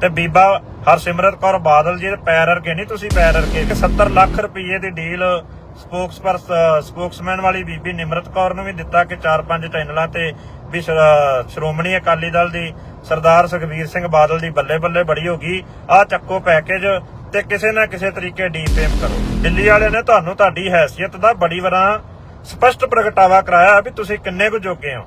ਤੇ ਬੀਬਾ ਹਰਸਿਮਰਤ ਕੌਰ ਬਾਦਲ ਜੀ ਦੇ ਪੈਰ ਅਰਗੇ ਨਹੀਂ, ਤੁਸੀਂ ਪੈਰ ਅਰਗੇ 70 ਲੱਖ ਰੁਪਏ ਦੀ ਡੀਲ ਸਪੋਕਸਪਰ ਸਪੋਕਸਮੈਨ ਵਾਲੀ ਬੀਬੀ ਨਿਮਰਤ ਕੌਰ ਨੂੰ ਵੀ ਦਿੱਤਾ ਕਿ ਚਾਰ ਪੰਜ ਚੈਨਲਾਂ ਤੇ ਵੀ ਸ਼੍ਰੋਮਣੀ ਅਕਾਲੀ ਦਲ ਦੀ ਸਰਦਾਰ ਸੁਖਬੀਰ ਸਿੰਘ ਬਾਦਲ ਦੀ ਬੱਲੇ ਬੱਲੇ ਬੜੀ ਹੋ ਗਈ। ਆ ਚੱਕੋ ਪੈਕੇਜ ਤੇ ਕਿਸੇ ਨਾ ਕਿਸੇ ਤਰੀਕੇ ਡੀਫੇਮ ਕਰੋ। ਦਿੱਲੀ ਵਾਲੇ ਨੇ ਤੁਹਾਨੂੰ ਤੁਹਾਡੀ ਹੈਸੀਅਤ ਦਾ ਬੜੀ ਵਾਰਾਂ ਸਪਸ਼ਟ ਪ੍ਰਗਟਾਵਾ ਕਰਾਇਆ ਵੀ ਤੁਸੀਂ ਕਿੰਨੇ ਕੁ ਜੋਗੇ ਹੋ।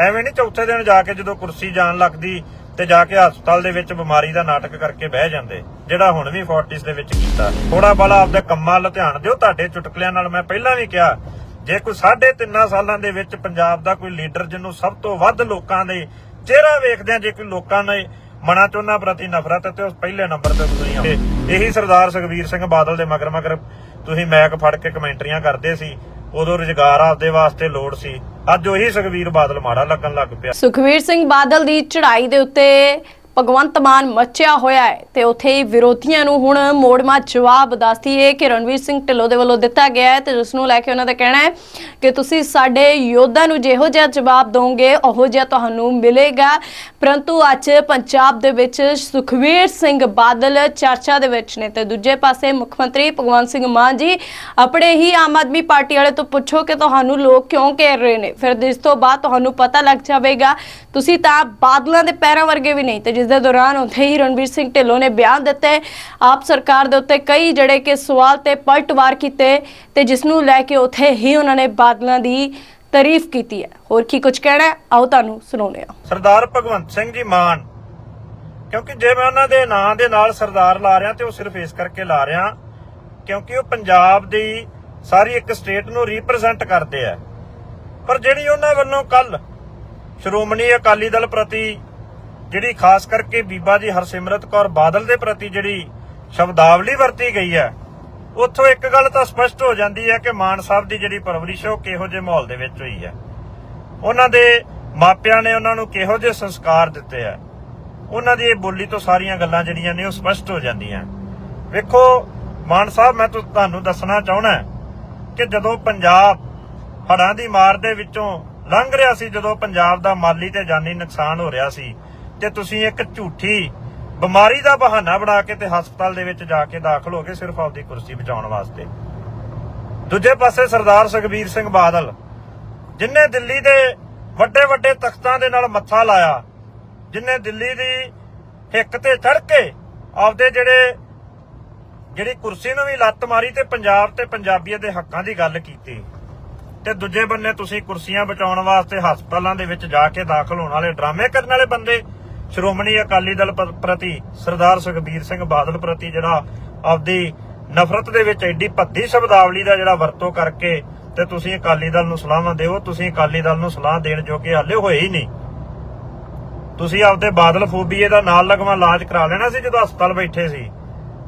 ਐਵੇਂ ਨਹੀਂ ਚੌਥੇ ਦਿਨ ਜਾ ਕੇ ਜਦੋਂ ਕੁਰਸੀ ਜਾਣ ਲੱਗਦੀ ਤੇ ਜਾ ਕੇ ਹਸਪਤਾਲ ਦੇ ਵਿੱਚ ਬਿਮਾਰੀ ਦਾ ਨਾਟਕ ਕਰਕੇ ਬਹਿ ਜਾਂਦੇ, ਜਿਹੜਾ ਹੁਣ ਵੀ ਫੋਰਟਿਸ ਦੇ ਵਿੱਚ ਕੀਤਾ। ਥੋੜਾ ਬਾਲਾ ਆਪਦੇ ਕੰਮਾਂ ਵੱਲ ਧਿਆਨ ਦਿਓ, ਤੁਹਾਡੇ ਚੁਟਕਲਿਆਂ ਨਾਲ ਮੈਂ ਪਹਿਲਾਂ ਵੀ ਕਿਹਾ, ਜੇ ਕੋਈ ਸਾਢੇ ਤਿੰਨਾਂ ਸਾਲਾਂ ਦੇ ਵਿੱਚ ਪੰਜਾਬ ਦਾ ਕੋਈ ਲੀਡਰ ਜਿਹਨੂੰ ਸਭ ਤੋਂ ਵੱਧ ਲੋਕਾਂ ਦੇ ਚਿਹਰਾ ਵੇਖਦੇ ਆ, ਜੇ ਕੋਈ ਲੋਕਾਂ ਨੇ ਮਨਾ ਚੋਨਾ ਪ੍ਰਤੀ ਨਫ਼ਰਤ ਤੇ ਉਸ ਪਹਿਲੇ ਨੰਬਰ ਤੇ ਤੁਸੀਂ ਹੋ ਇਹੀ ਸਰਦਾਰ ਸੁਖਬੀਰ ਸਿੰਘ ਬਾਦਲ ਦੇ ਮਗਰ ਮਗਰ ਤੁਸੀਂ ਮੈਕ ਫੜ ਕੇ ਕਮੈਂਟਰੀਆਂ ਕਰਦੇ ਸੀ, ਉਦੋਂ ਰੁਜ਼ਗਾਰ ਆਪਦੇ ਵਾਸਤੇ ਲੋੜ ਸੀ। ਅੱਜ ਉਹੀ ਸੁਖਬੀਰ ਬਾਦਲ ਮਾੜਾ ਲੱਗਣ ਲੱਗ ਪਿਆ। ਸੁਖਵੀਰ ਸਿੰਘ ਬਾਦਲ ਦੀ ਚੜ੍ਹਾਈ ਦੇ ਉੱਤੇ ਭਗਵੰਤ ਮਾਨ ਮੱਚਿਆ ਹੋਇਆ ਹੈ ਤੇ ਉੱਥੇ ਹੀ ਵਿਰੋਧੀਆਂ ਨੂੰ ਹੁਣ ਮੋੜਮਾ ਜਵਾਬ ਦੱਸਦੀ ਹੈ ਕਿ ਰਣਵੀਰ ਸਿੰਘ ਢਿੱਲੋਂ ਦੇ ਵੱਲੋਂ ਦਿੱਤਾ ਗਿਆ ਹੈ ਤੇ ਜਿਸ ਨੂੰ ਲੈ ਕੇ ਉਹਨਾਂ ਦਾ ਕਹਿਣਾ ਹੈ ਕਿ ਤੁਸੀਂ ਸਾਡੇ ਯੋਧਾ ਨੂੰ ਜਿਹੋ ਜਿਹਾ ਜਵਾਬ ਦੋਗੇ, ਉਹੋ ਜਿਹਾ ਤੁਹਾਨੂੰ ਮਿਲੇਗਾ। ਪਰੰਤੂ ਅੱਜ ਪੰਜਾਬ ਦੇ ਵਿੱਚ ਸੁਖਵੀਰ ਸਿੰਘ ਬਾਦਲ ਚਰਚਾ ਦੇ ਵਿੱਚ ਨੇ ਤੇ ਦੂਜੇ ਪਾਸੇ ਮੁੱਖ ਮੰਤਰੀ ਭਗਵੰਤ ਸਿੰਘ ਮਾਨ ਜੀ ਆਪਣੇ ਹੀ ਆਮ ਆਦਮੀ ਪਾਰਟੀ ਵਾਲੇ ਤੋਂ ਪੁੱਛੋ ਕਿ ਤੁਹਾਨੂੰ ਲੋਕ ਕਿਉਂ ਘੇਰ ਰਹੇ ਨੇ? ਫਿਰ ਇਸ ਤੋਂ ਬਾਅਦ ਤੁਹਾਨੂੰ ਪਤਾ ਲੱਗ ਜਾਵੇਗਾ। ਤੁਸੀਂ ਤਾਂ ਬਾਦਲਾਂ ਦੇ ਪੈਰਾਂ ਵਰਗੇ ਵੀ ਨਹੀਂ ਤੇ ਜਿਸ ਦੇ ਦੌਰਾਨ ਉੱਥੇ ਹੀ ਰਣਵੀਰ ਸਿੰਘ ਢਿੱਲੋਂ ਨੇ ਬਿਆਨ ਦਿੱਤੇ। ਆਪ ਸਰਕਾਰ ਦੇ ਉੱਤੇ ਕਈ ਜਿਹੜੇ ਕਿ ਸਵਾਲ ਤੇ ਪਲਟਵਾਰ ਕੀਤੇ ਤੇ ਜਿਸ ਨੂੰ ਲੈ ਕੇ ਉੱਥੇ ਹੀ ਉਹਨਾਂ ਨੇ ਬਾਦਲਾਂ ਦੀ ਤਾਰੀਫ ਕੀਤੀ ਹੈ। ਹੋਰ ਕੀ ਕੁਝ ਕਹਿਣਾ ਆਓ ਤੁਹਾਨੂੰ ਸੁਣਾਉਂਦੇ ਹਾਂ। ਸਰਦਾਰ ਭਗਵੰਤ ਸਿੰਘ ਜੀ ਮਾਨ, ਕਿਉਂਕਿ ਜੇ ਮੈਂ ਉਹਨਾਂ ਦੇ ਨਾਂ ਦੇ ਨਾਲ ਸਰਦਾਰ ਲਾ ਰਿਹਾ ਤੇ ਉਹ ਸਿਰਫ ਇਸ ਕਰਕੇ ਲਾ ਰਿਹਾ ਕਿਉਂਕਿ ਉਹ ਪੰਜਾਬ ਦੀ ਸਾਰੀ ਇੱਕ ਸਟੇਟ ਨੂੰ ਰਿਪਰੈਜ਼ੈਂਟ ਕਰਦੇ ਆ। ਪਰ ਜਿਹੜੀ ਉਹਨਾਂ ਵੱਲੋਂ ਕੱਲ ਸ਼੍ਰੋਮਣੀ ਅਕਾਲੀ ਦਲ ਪ੍ਰਤੀ ਜਿਹੜੀ ਖਾਸ ਕਰਕੇ ਬੀਬਾ ਜੀ ਹਰਸਿਮਰਤ ਕੌਰ ਬਾਦਲ ਦੇ ਪ੍ਰਤੀ ਜਿਹੜੀ ਸ਼ਬਦਾਵਲੀ ਵਰਤੀ ਗਈ ਹੈ, ਉੱਥੋਂ ਇੱਕ ਗੱਲ ਤਾਂ ਸਪਸ਼ਟ ਹੋ ਜਾਂਦੀ ਹੈ ਕਿ ਮਾਨ ਸਾਹਿਬ ਦੀ ਜਿਹੜੀ ਪਰਵਰਿਸ਼ ਉਹ ਕਿਹੋ ਜਿਹੇ ਮਾਹੌਲ ਦੇ ਵਿੱਚ ਹੋਈ ਹੈ। ਉਹਨਾਂ ਦੇ ਮਾਪਿਆਂ ਨੇ ਉਹਨਾਂ ਨੂੰ ਕਿਹੋ ਜਿਹੇ ਸੰਸਕਾਰ ਦਿੱਤੇ ਆ ਉਹਨਾਂ ਦੀ ਇਹ ਬੋਲੀ ਤੋਂ ਸਾਰੀਆਂ ਗੱਲਾਂ ਜਿਹੜੀਆਂ ਨੇ ਉਹ ਸਪਸ਼ਟ ਹੋ ਜਾਂਦੀਆਂ। ਵੇਖੋ, ਮਾਨ ਸਾਹਿਬ, ਮੈਂ ਤੁਹਾਨੂੰ ਦੱਸਣਾ ਚਾਹਣਾ ਕਿ ਜਦੋਂ ਪੰਜਾਬ ਹੜਾਂ ਦੀ ਮਾਰ ਦੇ ਵਿੱਚੋਂ ਲੰਘ ਰਿਹਾ ਸੀ, ਜਦੋਂ ਪੰਜਾਬ ਦਾ ਮਾਲੀ ਤੇ ਜਾਨੀ ਨੁਕਸਾਨ ਹੋ ਰਿਹਾ ਸੀ ਤੇ ਤੁਸੀਂ ਇੱਕ ਝੂਠੀ ਬਿਮਾਰੀ ਦਾ ਬਹਾਨਾ ਬਣਾ ਕੇ ਤੇ ਹਸਪਤਾਲ ਦੇ ਵਿੱਚ ਜਾ ਕੇ ਦਾਖਲ ਹੋ ਗਏ ਸਿਰਫ ਆਪਦੀ ਕੁਰਸੀ ਬਚਾਉਣ ਵਾਸਤੇ। ਦੂਜੇ ਪਾਸੇ ਸਰਦਾਰ ਸੁਖਬੀਰ ਸਿੰਘ ਬਾਦਲ ਜਿਨਨੇ ਦਿੱਲੀ ਦੇ ਵੱਡੇ ਵੱਡੇ ਤਖਤਾਂ ਦੇ ਨਾਲ ਮੱਥਾ ਲਾਇਆ ਜਿਨਨੇ ਦਿੱਲੀ ਦੀ ਹਿੱਕ ਤੇ ਚੜ ਕੇ ਆਪਦੇ ਜਿਹੜੇ, ਜਿਹੜੀ ਕੁਰਸੀ ਨੂੰ ਵੀ ਲੱਤ ਮਾਰੀ ਤੇ ਪੰਜਾਬ ਤੇ ਪੰਜਾਬੀਅਤ ਦੇ ਹੱਕਾਂ ਦੀ ਗੱਲ ਕੀਤੀ ਤੇ ਦੂਜੇ ਬੰਨੇ ਤੁਸੀਂ ਕੁਰਸੀਆਂ ਬਚਾਉਣ ਵਾਸਤੇ ਹਸਪਤਾਲਾਂ ਦੇ ਵਿੱਚ ਜਾ ਕੇ ਦਾਖਲ ਹੋਣ ਵਾਲੇ, ਡਰਾਮੇ ਕਰਨ ਵਾਲੇ ਬੰਦੇ ਸ਼੍ਰੋਮਣੀ ਅਕਾਲੀ ਦਲ ਪ੍ਰਤੀ ਸਰਦਾਰ ਸੁਖਬੀਰ ਸਿੰਘ ਬਾਦਲ ਪ੍ਰਤੀ ਜਿਹੜਾ ਆਪਦੀ ਨਫ਼ਰਤ ਦੇ ਵਿੱਚ ਐਡੀ ਭੱਦੀ ਸ਼ਬਦਾਵਲੀ ਦਾ ਜਿਹੜਾ ਵਰਤੋਂ ਕਰਕੇ ਤੇ ਤੁਸੀਂ ਅਕਾਲੀ ਦਲ ਨੂੰ ਸਲਾਹਾਂ ਦਿਓ, ਤੁਸੀਂ ਅਕਾਲੀ ਦਲ ਨੂੰ ਸਲਾਹ ਦੇਣ ਜੋਗੇ ਹਾਲੇ ਹੋਏ ਹੀ ਨਹੀਂ। ਤੁਸੀਂ ਆਪਦੇ ਬਾਦਲ ਫੋਬੀਏ ਦਾ ਨਾਲ ਲਗਵਾ ਇਲਾਜ ਕਰਾ ਲੈਣਾ ਸੀ ਜਦੋਂ ਹਸਪਤਾਲ ਬੈਠੇ ਸੀ।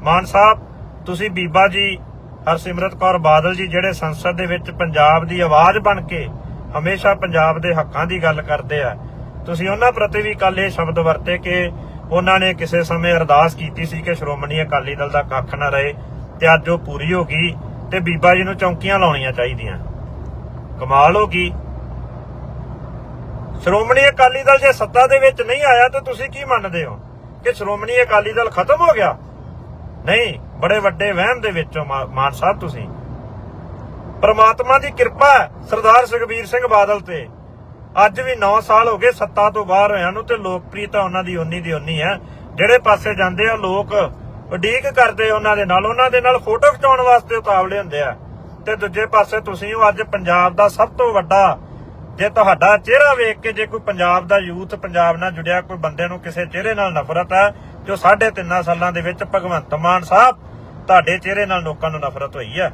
ਮਾਨ ਸਾਹਿਬ, ਤੁਸੀਂ ਬੀਬਾ ਜੀ ਹਰਸਿਮਰਤ ਕੌਰ ਬਾਦਲ ਜੀ ਜਿਹੜੇ ਸੰਸਦ ਦੇ ਵਿੱਚ ਪੰਜਾਬ ਦੀ ਆਵਾਜ਼ ਬਣ ਕੇ ਹਮੇਸ਼ਾ ਪੰਜਾਬ ਦੇ ਹੱਕਾਂ ਦੀ ਗੱਲ ਕਰਦੇ ਆ ਤੁਸੀਂ ਉਹਨਾਂ ਪ੍ਰਤੀ ਵੀ ਕੱਲ ਇਹ ਸ਼ਬਦ ਵਰਤੇ ਕਿ ਉਹਨਾਂ ਨੇ ਕਿਸੇ ਸਮੇਂ ਅਰਦਾਸ ਕੀਤੀ ਸੀ ਕਿ ਸ਼੍ਰੋਮਣੀ ਅਕਾਲੀ ਦਲ ਦਾ ਕੱਖ ਨਾ ਰਹੇ ਤੇ ਅੱਜ ਉਹ ਪੂਰੀ ਹੋ ਗਈ ਤੇ ਬੀਬਾ ਜੀ ਨੂੰ ਚੌਂਕੀਆਂ ਲਾਉਣੀਆਂ ਚਾਹੀਦੀਆਂ। ਕਮਾਲ ਹੋ ਗਈ। ਸ਼੍ਰੋਮਣੀ ਅਕਾਲੀ ਦਲ ਜੇ ਸੱਤਾ ਦੇ ਵਿੱਚ ਨਹੀਂ ਆਇਆ ਤਾਂ ਤੁਸੀਂ ਕੀ ਮੰਨਦੇ ਹੋ ਕਿ ਸ਼੍ਰੋਮਣੀ ਅਕਾਲੀ ਦਲ ਖਤਮ ਹੋ ਗਿਆ? ਨਹੀਂ, ਬੜੇ ਵੱਡੇ ਵਹਿਮ ਦੇ ਵਿੱਚੋਂ ਮਾਨ ਸਾਹਿਬ ਤੁਸੀਂ। ਪ੍ਰਮਾਤਮਾ ਦੀ ਕਿਰਪਾ ਸਰਦਾਰ ਸੁਖਬੀਰ ਸਿੰਘ ਬਾਦਲ ਤੇ। ਅੱਜ ਵੀ 9 ਸਾਲ ਹੋ ਗਏ ਸੱਤਾ ਤੋਂ ਬਾਹਰ ਹੋਇਆਂ ਨੂੰ ਤੇ ਲੋਕਪ੍ਰੀਤਾ ਉਹਨਾਂ ਦੀ ਉਨੀ ਦੀ ਉਨੀ ਹੈ। ਜਿਹੜੇ ਪਾਸੇ ਜਾਂਦੇ ਆ, ਲੋਕ ਉਡੀਕ ਕਰਦੇ ਉਹਨਾਂ ਦੇ ਨਾਲ, ਉਹਨਾਂ ਦੇ ਨਾਲ ਫੋਟੋ ਖਿਚਾਉਣ ਵਾਸਤੇ ਉਤਾਵਲੇ ਹੁੰਦੇ ਆ। ਤੇ ਦੂਜੇ ਪਾਸੇ ਤੁਸੀਂ ਉਹ ਅੱਜ ਪੰਜਾਬ ਦਾ ਸਭ ਤੋਂ ਵੱਡਾ, ਜੇ ਤੁਹਾਡਾ ਚਿਹਰਾ ਵੇਖ ਕੇ ਜੇ ਕੋਈ ਪੰਜਾਬ ਦਾ ਯੂਥ, ਪੰਜਾਬ ਨਾਲ ਜੁੜਿਆ ਕੋਈ ਬੰਦੇ ਨੂੰ ਕਿਸੇ ਚਿਹਰੇ ਨਾਲ ਨਫ਼ਰਤ ਹੈ, ਜੋ ਸਾਢੇ ਤਿੰਨਾਂ ਸਾਲਾਂ ਦੇ ਵਿੱਚ ਭਗਵੰਤ ਮਾਨ ਸਾਹਿਬ ਤੁਹਾਡੇ ਚਿਹਰੇ ਨਾਲ ਲੋਕਾਂ ਨੂੰ ਨਫ਼ਰਤ ਹੋਈ ਹੈ।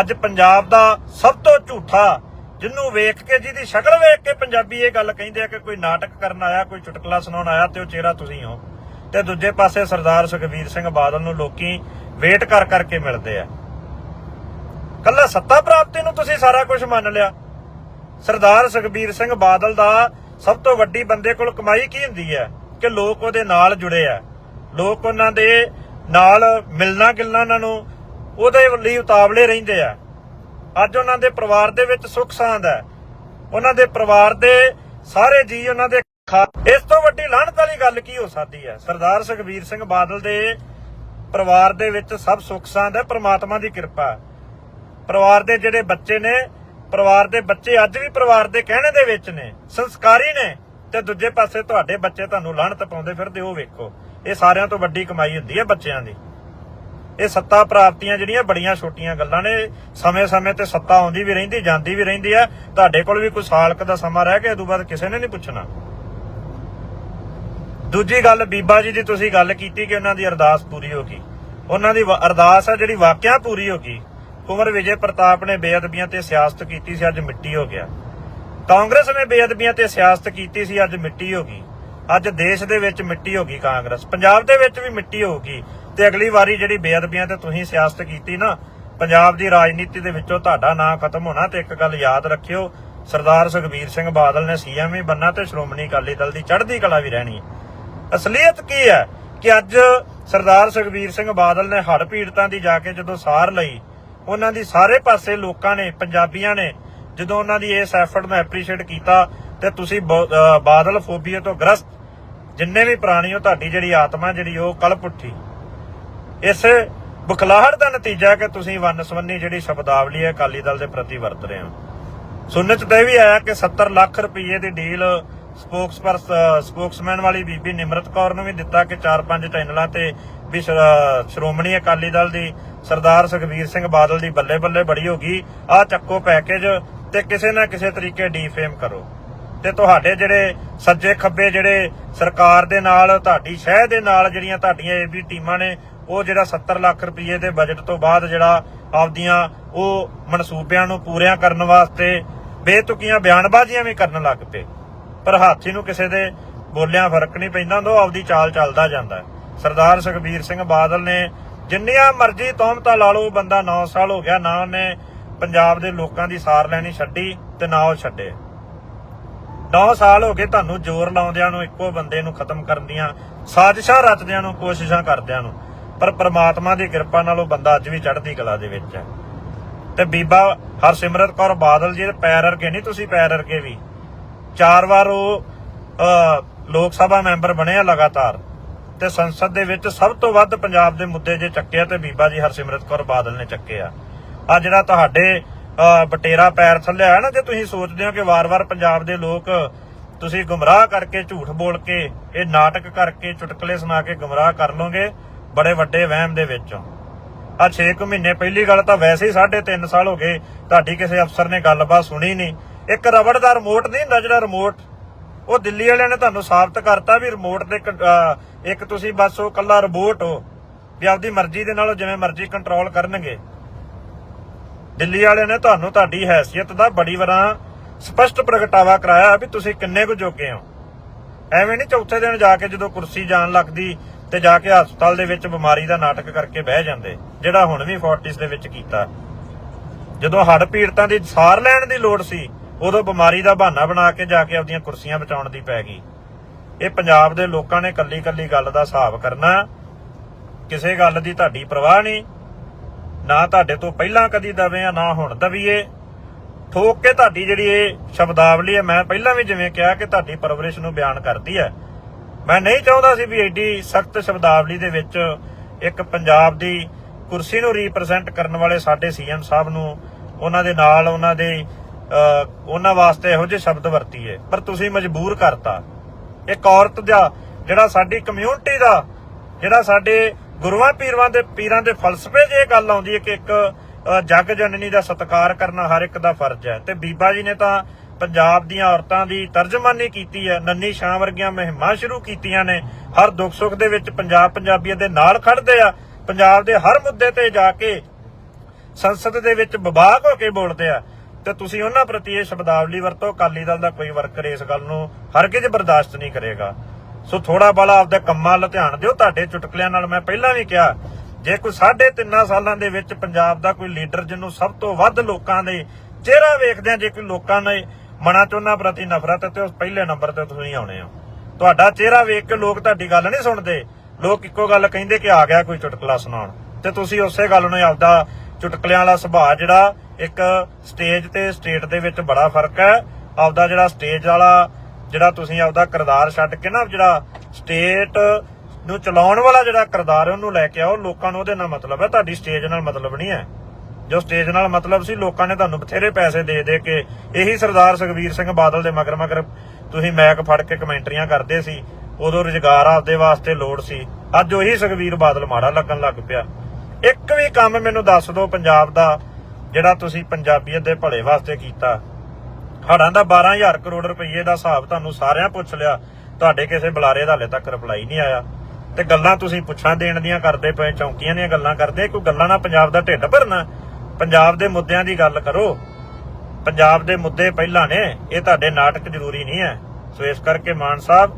ਅੱਜ ਪੰਜਾਬ ਦਾ ਸਭ ਤੋਂ ਝੂਠਾ ਜਿਹਨੂੰ ਵੇਖ ਕੇ, ਜਿਹਦੀ ਸ਼ਕਲ ਵੇਖ ਕੇ ਪੰਜਾਬੀ ਇਹ ਗੱਲ ਕਹਿੰਦੇ ਆ ਕਿ ਕੋਈ ਨਾਟਕ ਕਰਨ ਆਇਆ, ਕੋਈ ਚੁਟਕਲਾ ਸੁਣਾਉਣ ਆਇਆ ਤੇ ਉਹ ਚਿਹਰਾ ਤੁਸੀਂ ਹੋ। ਤੇ ਦੂਜੇ ਪਾਸੇ ਸਰਦਾਰ ਸੁਖਬੀਰ ਸਿੰਘ ਬਾਦਲ ਨੂੰ ਲੋਕੀ ਵੇਟ ਕਰ ਕਰਕੇ ਮਿਲਦੇ ਆ। ਕੱਲਾ ਸੱਤਾ ਪ੍ਰਾਪਤੀ ਨੂੰ ਤੁਸੀਂ ਸਾਰਾ ਕੁਝ ਮੰਨ ਲਿਆ। ਸਰਦਾਰ ਸੁਖਬੀਰ ਸਿੰਘ ਬਾਦਲ ਦਾ ਸਭ ਤੋਂ ਵੱਡੀ ਬੰਦੇ ਕੋਲ ਕਮਾਈ ਕੀ ਹੁੰਦੀ ਹੈ? ਕਿ ਲੋਕ ਉਹਦੇ ਨਾਲ ਜੁੜੇ ਆ। ਲੋਕ ਉਹਨਾਂ ਦੇ ਨਾਲ ਮਿਲਣਾ ਗਿਲਣਾ ਉਹਨਾਂ ਨੂੰ ਉਹਦੇ ਲਈ ਉਤਾਵਲੇ ਰਹਿੰਦੇ ਆ। ਅੱਜ ਉਹਨਾਂ ਦੇ ਪਰਿਵਾਰ ਦੇ ਵਿੱਚ ਸੁੱਖ ਸਾਂਦ ਹੈ। ਉਹਨਾਂ ਦੇ ਪਰਿਵਾਰ ਦੇ ਸਾਰੇ ਜੀ ਉਹਨਾਂ ਦੇ ਇਸ ਤੋਂ ਵੱਡੀ ਲਾਹਨਤ ਵਾਲੀ ਗੱਲ ਕੀ ਹੋ ਸਕਦੀ ਹੈ? ਸਰਦਾਰ ਸੁਖਬੀਰ ਸਿੰਘ ਬਾਦਲ ਦੇ ਪਰਿਵਾਰ ਦੇ ਵਿੱਚ ਸਭ ਸੁੱਖ ਸਾਂਦ ਹੈ, ਪ੍ਰਮਾਤਮਾ ਦੀ ਕਿਰਪਾ ਪਰਿਵਾਰ ਦੇ ਜਿਹੜੇ ਬੱਚੇ ਨੇ, ਪਰਿਵਾਰ ਦੇ ਬੱਚੇ ਅੱਜ ਵੀ ਪਰਿਵਾਰ ਦੇ ਕਹਿਣੇ ਦੇ ਵਿੱਚ ਨੇ, ਸੰਸਕਾਰੀ ਨੇ, ਤੇ ਦੂਜੇ ਪਾਸੇ ਤੁਹਾਡੇ ਬੱਚੇ ਤੁਹਾਨੂੰ ਲਾਹਨਤ ਪਾਉਂਦੇ ਫਿਰਦੇ, ਉਹ ਵੇਖੋ। ਇਹ ਸਾਰਿਆਂ ਤੋਂ ਵੱਡੀ ਕਮਾਈ ਹੁੰਦੀ ਹੈ ਬੱਚਿਆਂ ਦੀ। ਇਹ ਸੱਤਾ ਪ੍ਰਾਪਤੀਆਂ ਜਿਹੜੀਆਂ ਬੜੀਆਂ ਛੋਟੀਆਂ ਗੱਲਾਂ ਨੇ। ਸਮੇਂ-ਸਮੇਂ ਤੇ ਸੱਤਾ ਆਉਂਦੀ ਵੀ ਰਹਿੰਦੀ, ਜਾਂਦੀ ਵੀ ਰਹਿੰਦੀ ਹੈ ਤੁਹਾਡੇ ਕੋਲ ਵੀ ਕੋਈ ਸਾਲ ਦਾ ਸਮਾਂ ਰਹਿ ਗਿਆ, ਇਹ ਤੋਂ ਬਾਅਦ ਕਿਸੇ ਨੇ ਨਹੀਂ ਪੁੱਛਣਾ। ਦੂਜੀ ਗੱਲ, ਬੀਬਾ ਜੀ ਦੀ ਤੁਸੀਂ ਗੱਲ ਕੀਤੀ ਕਿ ਉਹਨਾਂ ਦੀ ਅਰਦਾਸ ਪੂਰੀ ਹੋ ਗਈ। ਉਹਨਾਂ ਦੀ ਅਰਦਾਸ ਹੈ ਜਿਹੜੀ ਵਾਕਿਆ ਪੂਰੀ ਹੋ ਗਈ। ਕੁੰਵਰ ਵਿਜੇ ਪ੍ਰਤਾਪ ਨੇ ਬੇਅਦਬੀਆਂ ਤੇ ਸਿਆਸਤ ਕੀਤੀ ਸੀ, ਅੱਜ ਮਿੱਟੀ ਹੋ ਗਿਆ। ਕਾਂਗਰਸ ਨੇ ਬੇਅਦਬੀਆਂ ਤੇ ਸਿਆਸਤ ਕੀਤੀ ਸੀ, ਅੱਜ ਮਿੱਟੀ ਹੋ ਗਈ। ਅੱਜ ਦੇਸ਼ ਦੇ ਵਿੱਚ ਮਿੱਟੀ ਹੋ ਗਈ ਕਾਂਗਰਸ। ਪੰਜਾਬ ਦੇ ਵਿੱਚ ਵੀ ਮਿੱਟੀ ਹੋਊਗੀ। ਤੇ ਅਗਲੀ ਵਾਰੀ ਜਿਹੜੀ ਬੇਅਦਬੀਆਂ ਤੇ ਤੁਸੀਂ ਸਿਆਸਤ ਕੀਤੀ ਨਾ, ਪੰਜਾਬ ਦੀ ਰਾਜਨੀਤੀ ਦੇ ਵਿੱਚੋਂ ਤੁਹਾਡਾ ਨਾਂ ਖਤਮ ਹੋਣਾ ਤੇ ਇੱਕ ਗੱਲ ਯਾਦ ਰੱਖਿਓ, ਸਰਦਾਰ ਸੁਖਬੀਰ ਸਿੰਘ ਬਾਦਲ ਨੇ ਸੀਐਮ ਵੀ ਬੰਨਾ ਤੇ ਸ਼੍ਰੋਮਣੀ ਅਕਾਲੀ ਦਲ ਦੀ ਚੜ੍ਹਦੀ ਕਲਾ ਵੀ ਰਹਿਣੀ ਹੈ। ਅਸਲੀਅਤ ਕੀ ਹੈ ਕਿ ਅੱਜ ਸਰਦਾਰ ਸੁਖਬੀਰ ਸਿੰਘ ਬਾਦਲ ਨੇ ਹੜ ਪੀੜਤਾਂ ਦੀ ਜਾ ਕੇ ਜਦੋਂ ਸਾਰ ਲਈ, ਉਹਨਾਂ ਦੀ ਸਾਰੇ ਪਾਸੇ ਲੋਕਾਂ ਨੇ, ਪੰਜਾਬੀਆਂ ਨੇ, ਜਦੋਂ ਉਹਨਾਂ ਦੀ ਇਸ ਐਫਰਟ ਨੂੰ ਐਪਰੀਸ਼ੀਏਟ ਕੀਤਾ ਤੇ ਤੁਸੀਂ ਬਾਦਲ ਫੋਬੀਆ ਤੋਂ ਗ੍ਰਸਤ, ਜਿੰਨੇ ਵੀ ਪ੍ਰਾਣੀ ਹੋ ਤੁਹਾਡੀ ਜਿਹੜੀ ਆਤਮਾ ਜਿਹੜੀ ਉਹ ਕਲਪ ਉੱਠੀ। ਇਸ ਬੁਖਲਾਹਟ ਦਾ ਨਤੀਜਾ ਹੈ ਕਿ ਤੁਸੀਂ ਵੰਨਸਵੰਨੀ ਜਿਹੜੀ ਸ਼ਬਦਾਵਲੀ ਹੈ ਅਕਾਲੀ ਦਲ ਦੇ ਪ੍ਰਤੀ ਵਰਤ ਰਹੇ ਹੋ। ਸੁਣਨ ਚ ਤਾਂ ਵੀ ਆਇਆ ਕਿ 70 ਲੱਖ ਰੁਪਏ ਦੀ ਡੀਲ ਸਪੋਕਸਪਰ ਸਪੋਕਸਮੈਨ ਵਾਲੀ ਬੀਬੀ ਨਿਮਰਤ ਕੌਰ ਨੂੰ ਵੀ ਦਿੱਤਾ ਕਿ 4-5 ਚੈਨਲਾਂ ਤੇ ਵੀ ਸ਼੍ਰੋਮਣੀ ਅਕਾਲੀ ਦਲ ਦੀ ਸਰਦਾਰ ਸੁਖਬੀਰ ਸਿੰਘ ਬਾਦਲ ਦੀ ਬੱਲੇ ਬੱਲੇ ਬੜੀ ਹੋ ਗਈ। ਆ ਚੱਕੋ ਪੈਕੇਜ ਤੇ ਕਿਸੇ ਨਾ ਕਿਸੇ ਤਰੀਕੇ ਡੀਫੇਮ ਕਰੋ। ਤੇ ਤੁਹਾਡੇ ਜਿਹੜੇ ਸੱਜੇ ਖੱਬੇ ਜਿਹੜੇ ਸਰਕਾਰ ਦੇ ਨਾਲ, ਤੁਹਾਡੀ ਸ਼ਹਿ ਦੇ ਨਾਲ ਜਿਹੜੀਆਂ ਤੁਹਾਡੀਆਂ ਏਬੀ ਟੀਮਾਂ ਨੇ ਉਹ ਜਿਹੜਾ 70 ਲੱਖ ਰੁਪਏ ਦੇ ਬਜਟ ਤੋਂ ਬਾਅਦ ਜਿਹੜਾ ਆਪਦੀਆਂ ਉਹ ਮਨਸੂਬਿਆਂ ਨੂੰ ਪੂਰਿਆਂ ਕਰਨ ਵਾਸਤੇ ਬੇਤੁਕੀਆਂ, ਬਿਆਨਬਾਜ਼ੀਆਂ ਵੀ ਕਰਨ ਲੱਗ ਪਏ। ਪਰ ਹਾਥੀ ਨੂੰ ਕਿਸੇ ਦੇ ਬੋਲਿਆਂ ਫ਼ਰਕ ਨਹੀਂ ਪੈਂਦਾ ਉਹ ਆਪਦੀ ਚਾਲ ਚੱਲਦਾ ਜਾਂਦਾ ਸਰਦਾਰ ਸੁਖਬੀਰ ਸਿੰਘ ਬਾਦਲ ਨੇ ਜਿੰਨੀਆਂ ਮਰਜ਼ੀ ਤੋਹਮਤਾਂ ਲਾ ਲਓ, ਬੰਦਾ 9 ਸਾਲ ਹੋ ਗਿਆ, ਨਾ ਉਹਨੇ ਪੰਜਾਬ ਦੇ ਲੋਕਾਂ ਦੀ ਸਾਰ ਲੈਣੀ ਛੱਡੀ ਤੇ ਨਾ ਉਹ ਛੱਡੇ। 9 ਸਾਲ ਹੋ ਗਏ ਤੁਹਾਨੂੰ ਜ਼ੋਰ ਲਾਉਂਦਿਆਂ ਨੂੰ, ਇੱਕੋ ਬੰਦੇ ਨੂੰ ਖਤਮ ਕਰਨ ਦੀਆਂ ਸਾਜ਼ਿਸ਼ਾਂ ਰਚਦਿਆਂ ਨੂੰ, ਕੋਸ਼ਿਸ਼ਾਂ ਕਰਦਿਆਂ ਨੂੰ। ਪਰ ਪ੍ਰਮਾਤਮਾ ਦੀ ਕਿਰਪਾ ਨਾਲ ਉਹ ਬੰਦਾ ਅੱਜ ਵੀ ਚੜ੍ਹਦੀ ਕਲਾ ਦੇ ਵਿੱਚ ਹੈ। ਤੇ ਬੀਬਾ ਹਰਸਿਮਰਤ ਕੌਰ ਬਾਦਲ ਜੀ ਦੇ ਪੈਰ ਅਰਗੇ ਨਹੀਂ, ਤੁਸੀਂ ਪੈਰ ਅਰਗੇ ਵੀ। ਚਾਰ ਵਾਰ ਉਹ ਲੋਕ ਸਭਾ ਮੈਂਬਰ ਬਣੇ ਆ ਲਗਾਤਾਰ। ਤੇ ਸੰਸਦ ਦੇ ਵਿੱਚ ਸਭ ਤੋਂ ਵੱਧ ਪੰਜਾਬ ਦੇ ਮੁੱਦੇ ਜੇ ਚੱਕੇ ਤੇ ਬੀਬਾ ਜੀ ਹਰਸਿਮਰਤ ਕੌਰ ਬਾਦਲ ਨੇ ਚੱਕੇ ਆ। ਆ ਜਿਹੜਾ ਤੁਹਾਡੇ ਬਟੇਰਾ ਪੈਰ ਥੱਲੇ ਆ ਨਾ, ਜੇ ਤੁਸੀਂ ਸੋਚਦੇ ਹੋ ਕਿ ਵਾਰ-ਵਾਰ ਪੰਜਾਬ ਦੇ ਲੋਕ ਤੁਸੀਂ ਗੁੰਮਰਾਹ ਕਰਕੇ ਝੂਠ ਬੋਲ ਕੇ, ਇਹ ਨਾਟਕ ਕਰਕੇ ਚੁਟਕਲੇ ਸੁਣਾ ਕੇ ਗੁੰਮਰਾਹ ਕਰ ਲੋਗੇ ਬੜੇ ਵੱਡੇ ਵਹਿਮ ਦੇ ਵਿੱਚ। ਆ 6 ਮਹੀਨੇ ਪਹਿਲੀ ਗੱਲ ਤਾਂ ਵੈਸੇ ਹੀ 3.5 ਸਾਲ ਹੋ ਗਏ ਤੁਹਾਡੀ ਕਿਸੇ ਅਫਸਰ ਨੇ ਗੱਲਬਾਤ ਸੁਣੀ ਨਹੀਂ। ਇੱਕ ਰਬੜ ਦਾ ਰਿਮੋਟ ਨਹੀਂ ਹੁੰਦਾ ਜਿਹੜਾ ਰਿਮੋਟ ਉਹ ਦਿੱਲੀ ਵਾਲਿਆਂ ਨੇ ਤੁਹਾਨੂੰ ਸਾਬਤ ਕਰਤਾ ਵੀ ਰਿਮੋਟ ਦੇ ਇੱਕ, ਤੁਸੀਂ ਬਸ ਉਹ ਕੱਲਾ ਰਿਮੋਟ ਹੋ ਵੀ ਆਪਦੀ ਮਰਜ਼ੀ ਦੇ ਨਾਲ ਉਹ ਜਿਵੇਂ ਮਰਜ਼ੀ ਕੰਟਰੋਲ ਕਰਨਗੇ। ਦਿੱਲੀ ਵਾਲਿਆਂ ਨੇ ਤੁਹਾਨੂੰ ਤੁਹਾਡੀ ਹੈਸੀਅਤ ਦਾ ਬੜੀ ਵਾਰਾਂ ਸਪਸ਼ਟ ਪ੍ਰਗਟਾਵਾ ਕਰਾਇਆ ਵੀ ਤੁਸੀਂ ਕਿੰਨੇ ਕੁ ਜੋਗੇ ਹੋ। ਐਵੇਂ ਨਹੀਂ ਚੌਥੇ ਦਿਨ ਜਾ ਕੇ ਜਦੋਂ ਕੁਰਸੀ ਜਾਣ ਲੱਗਦੀ ਤੇ ਜਾ ਕੇ ਹਸਪਤਾਲ ਦੇ ਵਿੱਚ ਬਿਮਾਰੀ ਦਾ ਨਾਟਕ ਕਰਕੇ ਬਹਿ ਜਾਂਦੇ, ਜਿਹੜਾ ਹੁਣ ਵੀ ਫੋਰਟਿਸ ਦੇ ਵਿੱਚ ਕੀਤਾ। ਜਦੋਂ ਹੱਡ ਪੀੜਤਾਂ ਦੀ ਸਾਰ ਲੈਣ ਦੀ ਲੋੜ ਸੀ, ਉਦੋਂ ਬਿਮਾਰੀ ਦਾ ਬਹਾਨਾ ਬਣਾ ਕੇ ਜਾ ਕੇ ਆਪਦੀਆਂ ਕੁਰਸੀਆਂ ਬਚਾਉਣ ਦੀ ਪੈ ਗਈ। ਇਹ ਪੰਜਾਬ ਦੇ ਲੋਕਾਂ ਨੇ ਕੱਲੀ ਕੱਲੀ ਗੱਲ ਦਾ ਹਿਸਾਬ ਕਰਨਾ, ਕਿਸੇ ਗੱਲ ਦੀ ਤੁਹਾਡੀ ਪਰਵਾਹ ਨਹੀਂ, ਨਾ ਤੁਹਾਡੇ ਤੋਂ ਪਹਿਲਾਂ ਕਦੀ ਦਵੇ ਆ ਨਾ ਹੁਣ ਦਵੀਏ। ਠੋਕ ਕੇ ਤੁਹਾਡੀ ਜਿਹੜੀ ਇਹ ਸ਼ਬਦਾਵਲੀ ਹੈ, ਮੈਂ ਪਹਿਲਾਂ ਵੀ ਜਿਵੇਂ ਕਿਹਾ ਕਿ ਤੁਹਾਡੀ ਪਰਵਰਿਸ਼ ਨੂੰ ਬਿਆਨ ਕਰਦੀ ਹੈ। ਮੈਂ ਨਹੀਂ ਚਾਹੁੰਦਾ ਸੀ ਵੀ ਐਡੀ ਸਖਤ ਸ਼ਬਦਾਵਲੀ ਦੇ ਵਿੱਚ ਇੱਕ ਪੰਜਾਬ ਦੀ ਕੁਰਸੀ ਨੂੰ ਰਿਪਰੈਜ਼ੈਂਟ ਕਰਨ ਵਾਲੇ ਸਾਡੇ ਸੀਐਮ ਸਾਹਿਬ ਨੂੰ ਉਹਨਾਂ ਦੇ ਨਾਲ ਉਹਨਾਂ ਦੇ ਉਹਨਾਂ ਵਾਸਤੇ ਇਹੋ ਜਿਹੇ ਸ਼ਬਦ ਵਰਤੀਏ। ਪਰ ਤੁਸੀਂ ਮਜਬੂਰ ਕਰਤਾ। ਇੱਕ ਔਰਤ ਦਾ ਜਿਹੜਾ ਸਾਡੀ ਕਮਿਊਨਿਟੀ ਦਾ, ਜਿਹੜਾ ਸਾਡੇ ਗੁਰੂਆਂ ਪੀਰਾਂ ਦੇ ਪੀਰਾਂ ਦੇ ਫਲਸਫੇ 'ਚ ਇਹ ਗੱਲ ਆਉਂਦੀ ਹੈ ਕਿ ਇੱਕ ਜਗ ਜਨਨੀ ਦਾ ਸਤਿਕਾਰ ਕਰਨਾ ਹਰ ਇੱਕ ਦਾ ਫਰਜ਼ ਹੈ। ਤੇ ਬੀਬਾ ਜੀ ਨੇ ਤਾਂ ਪੰਜਾਬ ਦੀਆਂ ਔਰਤਾਂ ਦੀ ਤਰਜਮਾਨੀ ਕੀਤੀ ਹੈ। ਨੰਨੀ ਸ਼ਾਂ ਵਰਗੀਆਂ ਮੁਹਿੰਮਾਂ ਸ਼ੁਰੂ ਕੀਤੀਆਂ ਨੇ। ਹਰ ਦੁੱਖ ਸੁੱਖ ਦੇ ਵਿੱਚ ਪੰਜਾਬ ਪੰਜਾਬੀਆਂ ਦੇ ਨਾਲ ਖੜਦੇ ਆ। ਪੰਜਾਬ ਦੇ ਹਰ ਮੁੱਦੇ ਤੇ ਜਾ ਕੇ ਸੰਸਦ ਦੇ ਵਿੱਚ ਵਿਭਾਗ ਹੋ ਕੇ ਬੋਲਦੇ ਆ। ਤੇ ਤੁਸੀਂ ਉਹਨਾਂ ਪ੍ਰਤੀ ਇਹ ਸ਼ਬਦਾਵਲੀ ਵਰਤੋ। ਅਕਾਲੀ ਦਲ ਦਾ ਕੋਈ ਵਰਕਰ ਇਸ ਗੱਲ ਨੂੰ ਹਰਗਿਜ਼ ਬਰਦਾਸ਼ਤ ਨਹੀਂ ਕਰੇਗਾ। ਸੋ ਥੋੜਾ ਬਲਾ ਆਪਦੇ ਕੰਮਾਂ ਵੱਲ ਧਿਆਨ ਦਿਓ। ਤੁਹਾਡੇ ਚੁਟਕਲਿਆਂ ਨਾਲ ਮੈਂ ਪਹਿਲਾਂ ਵੀ ਕਿਹਾ, ਜੇ ਕੋਈ ਸਾਢੇ ਤਿੰਨਾਂ ਸਾਲਾਂ ਦੇ ਵਿੱਚ ਪੰਜਾਬ ਦਾ ਕੋਈ ਲੀਡਰ, ਜਿਹਨੂੰ ਸਭ ਤੋਂ ਵੱਧ ਲੋਕਾਂ ਦੇ ਚਿਹਰਾ ਵੇਖਦੇ ਆ ਜੇ ਕੋਈ ਲੋਕਾਂ ਨੇ ਮਨਾਂ ਚ ਉਹਨਾਂ ਪ੍ਰਤੀ ਨਫ਼ਰਤ ਤੇ ਉਸ ਪਹਿਲੇ ਨੰਬਰ ਤੇ ਤੁਸੀਂ ਆਉਣੇ ਹੋ। ਤੁਹਾਡਾ ਚਿਹਰਾ ਵੇਖ ਕੇ ਲੋਕ ਤੁਹਾਡੀ ਗੱਲ ਨਹੀਂ ਸੁਣਦੇ। ਲੋਕ ਇੱਕੋ ਗੱਲ ਕਹਿੰਦੇ ਕਿ ਆ ਗਿਆ ਕੋਈ ਚੁਟਕਲਾ ਸੁਣਾਉਣ। ਤੇ ਤੁਸੀਂ ਉਸੇ ਗੱਲ ਨੂੰ ਆਪਦਾ ਚੁਟਕਲਿਆਂ ਵਾਲਾ ਸੁਭਾਅ ਜਿਹੜਾ ਇੱਕ ਸਟੇਜ ਤੇ ਸਟੇਟ ਦੇ ਵਿੱਚ ਬੜਾ ਫ਼ਰਕ ਹੈ। ਆਪਦਾ ਜਿਹੜਾ ਸਟੇਜ ਵਾਲਾ ਜਿਹੜਾ ਤੁਸੀਂ ਆਪਦਾ ਕਿਰਦਾਰ ਛੱਡ ਕੇ ਨਾ ਜਿਹੜਾ ਸਟੇਟ ਨੂੰ ਚਲਾਉਣ ਵਾਲਾ ਜਿਹੜਾ ਕਿਰਦਾਰ ਹੈ ਉਹਨੂੰ ਲੈ ਕੇ ਆਓ, ਲੋਕਾਂ ਨੂੰ ਉਹਦੇ ਨਾਲ ਮਤਲਬ ਹੈ। ਤੁਹਾਡੀ ਸਟੇਜ ਨਾਲ ਮਤਲਬ ਨਹੀਂ ਹੈ। ਜੋ ਸਟੇਜ ਨਾਲ ਮਤਲਬ ਸੀ, ਲੋਕਾਂ ਨੇ ਤੁਹਾਨੂੰ ਬਥੇਰੇ ਪੈਸੇ ਦੇ ਦੇ ਕੇ, ਇਹੀ ਸਰਦਾਰ ਸੁਖਬੀਰ ਸਿੰਘ ਬਾਦਲ ਦੇ ਮਗਰ ਮਗਰ ਤੁਸੀਂ ਮੈਕ ਫੜ ਕੇ ਕਮੈਂਟਰੀਆਂ ਕਰਦੇ ਸੀ, ਉਦੋਂ ਰੁਜ਼ਗਾਰ ਆਪਦੇ ਵਾਸਤੇ ਲੋੜ ਸੀ, ਅੱਜ ਉਹੀ ਸੁਖਬੀਰ ਬਾਦਲ ਮਾੜਾ ਲੱਗਣ ਲੱਗ ਪਿਆ। ਇੱਕ ਵੀ ਕੰਮ ਮੈਨੂੰ ਦੱਸ ਦਿਓ ਪੰਜਾਬ ਦਾ, ਜਿਹੜਾ ਤੁਸੀਂ ਪੰਜਾਬੀਅਤ ਦੇ ਭਲੇ ਵਾਸਤੇ ਕੀਤਾ। ਹੜਾਂ ਦਾ 12000 ਕਰੋੜ ਰੁਪਏ ਦਾ ਹਿਸਾਬ ਤੁਹਾਨੂੰ ਸਾਰਿਆਂ ਪੁੱਛ ਲਿਆ, ਤੁਹਾਡੇ ਕਿਸੇ ਬੁਲਾਰੇ ਦਾ ਹਲੇ ਤੱਕ ਰਿਪਲਾਈ ਨਹੀਂ ਆਇਆ। ਤੇ ਗੱਲਾਂ ਤੁਸੀਂ ਪੁੱਛਾਂ ਦੇਣ ਦੀਆਂ ਕਰਦੇ ਪਏ, ਚੌਂਕੀਆਂ ਦੀਆਂ ਗੱਲਾਂ ਕਰਦੇ, ਕੋਈ ਗੱਲਾਂ ਨਾਲ ਪੰਜਾਬ ਦਾ ਢਿੱਡ ਭਰਨਾ? ਪੰਜਾਬ ਦੇ ਮੁੱਦਿਆਂ ਦੀ ਗੱਲ ਕਰੋ। ਪੰਜਾਬ ਦੇ ਮੁੱਦੇ ਪਹਿਲਾਂ ਨੇ, ਇਹ ਤੁਹਾਡੇ ਨਾਟਕ ਜ਼ਰੂਰੀ ਨਹੀਂ ਹੈ। ਸੋ ਇਸ ਕਰਕੇ ਮਾਨ ਸਾਹਿਬ,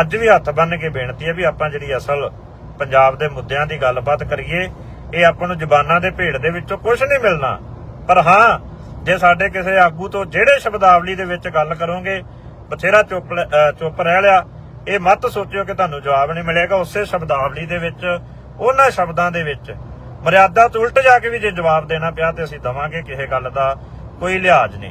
ਅੱਜ ਵੀ ਹੱਥ ਬੰਨ ਕੇ ਬੇਨਤੀ ਹੈ ਵੀ ਆਪਾਂ ਜਿਹੜੀ ਅਸਲ ਪੰਜਾਬ ਦੇ ਮੁੱਦਿਆਂ ਦੀ ਗੱਲਬਾਤ ਕਰੀਏ, ਇਹ ਆਪਾਂ ਨੂੰ ਜ਼ਬਾਨਾਂ ਦੇ ਭੇੜ ਦੇ ਵਿੱਚੋਂ ਕੁਝ ਨਹੀਂ ਮਿਲਣਾ। ਪਰ ਹਾਂ, ਜੇ ਸਾਡੇ ਕਿਸੇ ਆਗੂ ਤੋਂ ਜਿਹੜੇ ਸ਼ਬਦਾਵਲੀ ਦੇ ਵਿੱਚ ਗੱਲ ਕਰੋਗੇ, ਬਥੇਰਾ ਚੁੱਪ ਚੁੱਪ ਰਹਿ ਲਿਆ, ਇਹ ਮਤ ਸੋਚਿਓ ਕਿ ਤੁਹਾਨੂੰ ਜਵਾਬ ਨਹੀਂ ਮਿਲੇਗਾ। ਉਸੇ ਸ਼ਬਦਾਵਲੀ ਦੇ ਵਿੱਚ, ਉਹਨਾਂ ਸ਼ਬਦਾਂ ਦੇ ਵਿੱਚ ਮਰਿਆਦਾ ਤੋਂ ਉਲਟ ਜਾ ਕੇ ਵੀ ਜੇ ਜਵਾਬ ਦੇਣਾ ਪਿਆ ਤੇ ਅਸੀਂ ਦਵਾਂਗੇ, ਕਿਸੇ ਗੱਲ ਦਾ ਕੋਈ ਲਿਹਾਜ਼ ਨਹੀਂ।